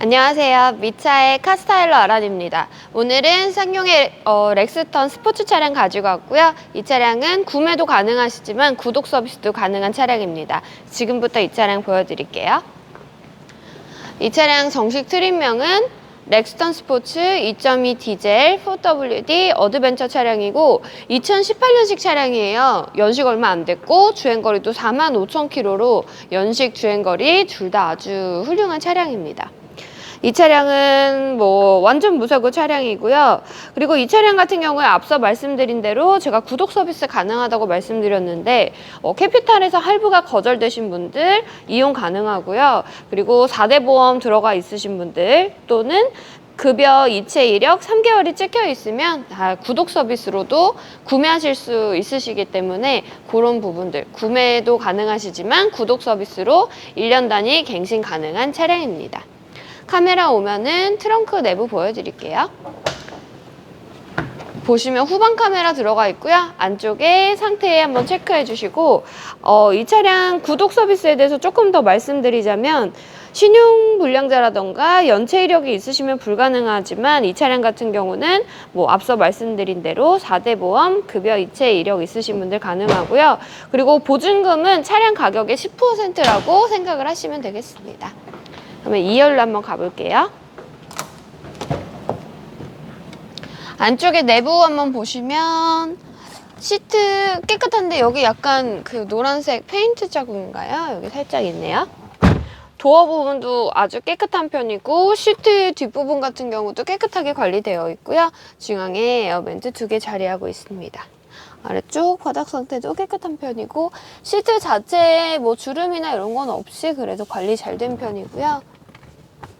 안녕하세요. 미차의 카스타일러 아란입니다. 오늘은 쌍용의 어, 렉스턴 스포츠 차량 가지고 왔고요. 이 차량은 구매도 가능하시지만 구독 서비스도 가능한 차량입니다. 지금부터 이 차량 보여드릴게요. 이 차량 정식 트림명은 렉스턴 스포츠 2.2 디젤 4WD 어드벤처 차량이고 2018년식 차량이에요. 연식 얼마 안 됐고 주행거리도 4만 5천 킬로로 연식 주행거리 둘 다 아주 훌륭한 차량입니다. 이 차량은 뭐 완전 무사고 차량이고요. 그리고 이 차량 같은 경우에 앞서 말씀드린 대로 제가 구독 서비스 가능하다고 말씀드렸는데 어, 캐피탈에서 할부가 거절되신 분들 이용 가능하고요. 그리고 4대 보험 들어가 있으신 분들 또는 급여 이체 이력 3개월이 찍혀 있으면 다 구독 서비스로도 구매하실 수 있으시기 때문에 그런 부분들 구매도 가능하시지만 구독 서비스로 1년 단위 갱신 가능한 차량입니다. 카메라 오면은 트렁크 내부 보여드릴게요. 보시면 후방 카메라 들어가 있고요. 안쪽에 상태 한번 체크해 주시고 어, 이 차량 구독 서비스에 대해서 조금 더 말씀드리자면 신용 불량자라던가 연체 이력이 있으시면 불가능하지만 이 차량 같은 경우는 뭐 앞서 말씀드린 대로 4대 보험 급여 이체 이력 있으신 분들 가능하고요. 그리고 보증금은 차량 가격의 10%라고 생각을 하시면 되겠습니다. 그러면 2열로 한번 가볼게요. 안쪽에 내부 한번 보시면 시트 깨끗한데 여기 약간 그 노란색 페인트 자국인가요? 여기 살짝 있네요. 도어 부분도 아주 깨끗한 편이고 시트 뒷부분 같은 경우도 깨끗하게 관리되어 있고요. 중앙에 에어벤트 두 개 자리하고 있습니다. 아래쪽 바닥 상태도 깨끗한 편이고 시트 자체에 뭐 주름이나 이런 건 없이 그래도 관리 잘 된 편이고요.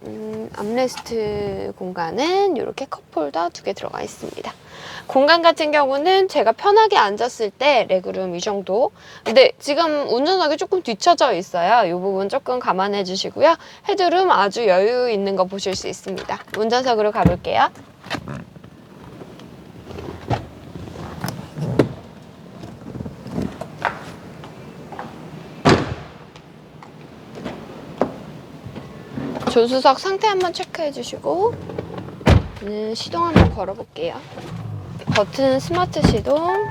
음, 암레스트 공간은 이렇게 컵홀더 두 개 들어가 있습니다. 공간 같은 경우는 제가 편하게 앉았을 때 레그룸 이 정도. 근데 지금 운전석이 조금 뒤쳐져 있어요. 이 부분 조금 감안해 주시고요. 헤드룸 아주 여유 있는 거 보실 수 있습니다. 운전석으로 가볼게요. 조수석 상태 한번 체크해 주시고 는 시동 한번 걸어 볼게요. 버튼 스마트 시동.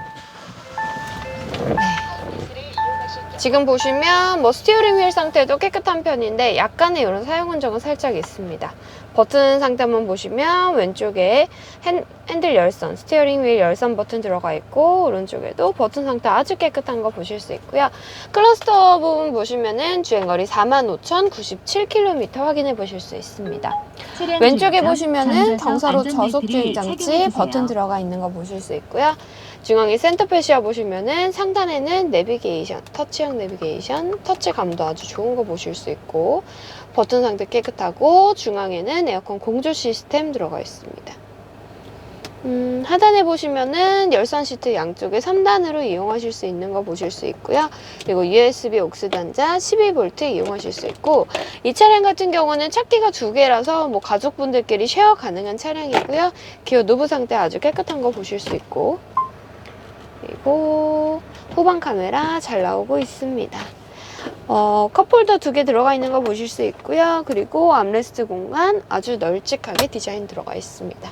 지금 보시면 뭐 스티어링 휠 상태도 깨끗한 편인데 약간의 이런 사용 흔적은 살짝 있습니다. 버튼 상태 한번 보시면 왼쪽에 핸, 핸들 열선, 스티어링 휠 열선 버튼 들어가 있고 오른쪽에도 버튼 상태 아주 깨끗한 거 보실 수 있고요. 클러스터 부분 보시면은 주행거리 45,097km 확인해 보실 수 있습니다. 왼쪽에 보시면은 경사로 저속 주행 장치 버튼 들어가 있는 거 보실 수 있고요. 중앙에 센터 패시아 보시면은 상단에는 내비게이션, 터치형 내비게이션, 터치 감도 아주 좋은 거 보실 수 있고 버튼 상태 깨끗하고 중앙에는 에어컨 공조 시스템 들어가 있습니다. 음, 하단에 보시면은 열선 시트 양쪽에 3단으로 이용하실 수 있는 거 보실 수 있고요. 그리고 USB 옥스 단자 12V 이용하실 수 있고 이 차량 같은 경우는 찾기가 두 개라서 뭐 가족분들끼리 쉐어 가능한 차량이고요. 기어 노브 상태 아주 깨끗한 거 보실 수 있고 그리고 후방 카메라 잘 나오고 있습니다. 어, 컵홀더 두 개 들어가 있는 거 보실 수 있고요. 그리고 암레스트 공간 아주 널찍하게 디자인 들어가 있습니다.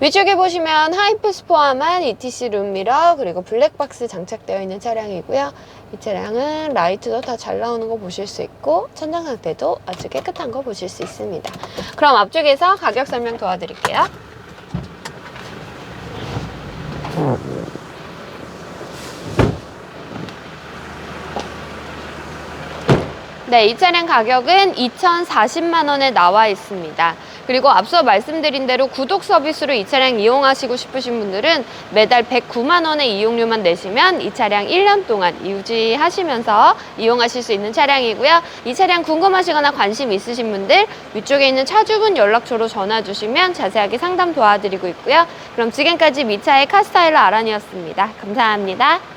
위쪽에 보시면 하이패스 포함한 ETC 룸미러 그리고 블랙박스 장착되어 있는 차량이고요. 이 차량은 라이트도 다 잘 나오는 거 보실 수 있고 천장 상태도 아주 깨끗한 거 보실 수 있습니다. 그럼 앞쪽에서 가격 설명 도와드릴게요. 네, 이 차량 가격은 2,040만 원에 나와 있습니다. 그리고 앞서 말씀드린 대로 구독 서비스로 이 차량 이용하시고 싶으신 분들은 매달 109만 원의 이용료만 내시면 이 차량 1년 동안 유지하시면서 이용하실 수 있는 차량이고요. 이 차량 궁금하시거나 관심 있으신 분들 위쪽에 있는 차주분 연락처로 전화 주시면 자세하게 상담 도와드리고 있고요. 그럼 지금까지 미차의 카스타일러 아란이었습니다. 감사합니다.